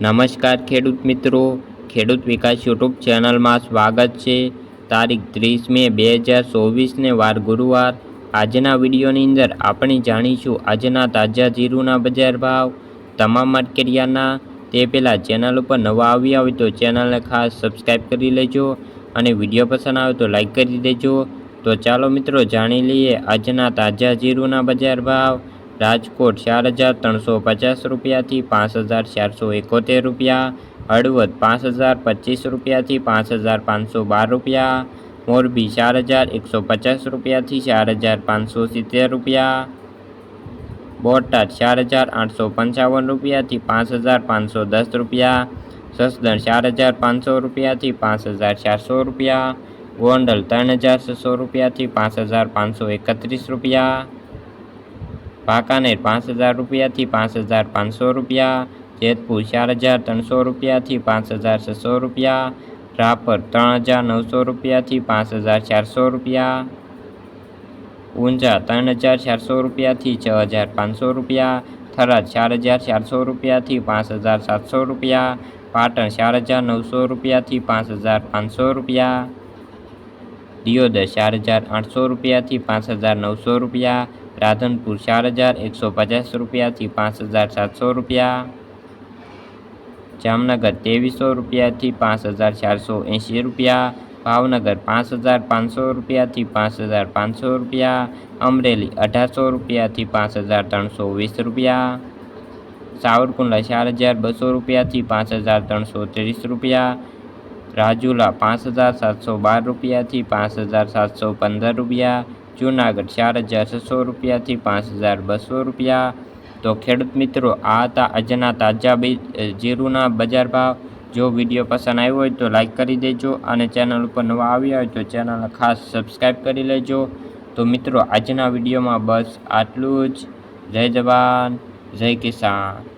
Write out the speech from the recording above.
નમસ્કાર ખેડૂત મિત્રો. ખેડૂત વિકાસ યુટ્યુબ ચેનલમાં સ્વાગત છે. તારીખ ત્રીસ મે બે હજાર ચોવીસને વાર ગુરુવાર. આજના વિડીયોની અંદર આપણે જાણીશું આજના તાજા જીરુના બજાર ભાવ, તમામ માર્કેટિયાના. તે પહેલાં ચેનલ ઉપર નવા આવ્યા હોય તો ચેનલને ખાસ સબસ્ક્રાઈબ કરી લેજો અને વીડિયો પસંદ આવે તો લાઈક કરી દેજો. તો ચાલો મિત્રો, જાણી લઈએ આજના તાજા જીરુના બજાર ભાવ. રાજકોટ ચાર હજાર ત્રણસો પચાસ રૂપિયાથી પાંચ હજાર ચારસો એકોતેર રૂપિયા હળવદ પાંચ હજાર પચીસ રૂપિયાથી પાંચ હજાર પાંચસો બાર રૂપિયા મોરબી ચાર હજાર એકસો પચાસ રૂપિયાથી ચાર હજાર પાંચસો સિત્તેર રૂપિયા બોટાદ ચાર હજાર આઠસો પંચાવન રૂપિયાથી પાંચ હજાર પાંચસો દસ રૂપિયા સસદણ ચાર હજાર પાંચસો રૂપિયાથી પાંચ હજાર ચારસો રૂપિયા ગોંડલ ત્રણ હજાર છસો રૂપિયાથી પાંચ હજાર પાંચસો એકત્રીસ રૂપિયા વાંકાનેર પાંચ હજાર રૂપિયાથી પાંચ હજાર પાંચસો રૂપિયા, જેતપુર ચાર હજાર ત્રણસો રૂપિયાથી પાંચ હજાર છસો રૂપિયા, રાપર ત્રણ હજાર નવસો રૂપિયાથી પાંચ હજાર ચારસો રૂપિયા, ઊંઝા ત્રણ હજાર ચારસો રૂપિયાથી છ હજાર પાંચસો રૂપિયા, થરાદ ચાર હજાર ચારસો રૂપિયાથી પાંચ હજાર સાતસો રૂપિયા, પાટણ ચાર હજાર નવસો રૂપિયાથી પાંચ હજાર પાંચસો રૂપિયા, દિયોદર ચાર હજાર આઠસો રૂપિયાથી પાંચ હજાર નવસો રૂપિયા રાધનપુર ચાર હજાર એકસો પચાસ રૂપિયાથી પાંચ હજાર સાતસો રૂપિયા જામનગર ત્રેવીસો રૂપિયાથી પાંચ હજાર ચારસો એંશી રૂપિયા ભાવનગર પાંચ હજાર પાંચસો રૂપિયાથી પાંચ હજાર પાંચસો રૂપિયા અમરેલી અઢારસો રૂપિયાથી પાંચ હજાર ત્રણસો વીસ રૂપિયા સાવરકુંડલા ચાર હજાર બસો રૂપિયાથી પાંચ હજાર ત્રણસો ત્રીસ રૂપિયા રાજુલા પાંચ હજાર સાતસો બાર રૂપિયાથી પાંચ હજાર સાતસો પંદર રૂપિયા જૂનાગઢ ચાર હજાર છસો રૂપિયાથી પાંચ હજાર બસો રૂપિયા. તો ખેડૂત મિત્રો, આ હતા આજના તાજા જીરુના બજાર ભાવ. જો વીડિયો પસંદ આવ્યો હોય તો લાઈક કરી દેજો અને ચેનલ ઉપર નવા આવ્યા હોય તો ચેનલ ખાસ સબસ્ક્રાઈબ કરી લેજો. તો મિત્રો, આજના વિડીયોમાં બસ આટલું જ. જય જવાન, જય કિસાન.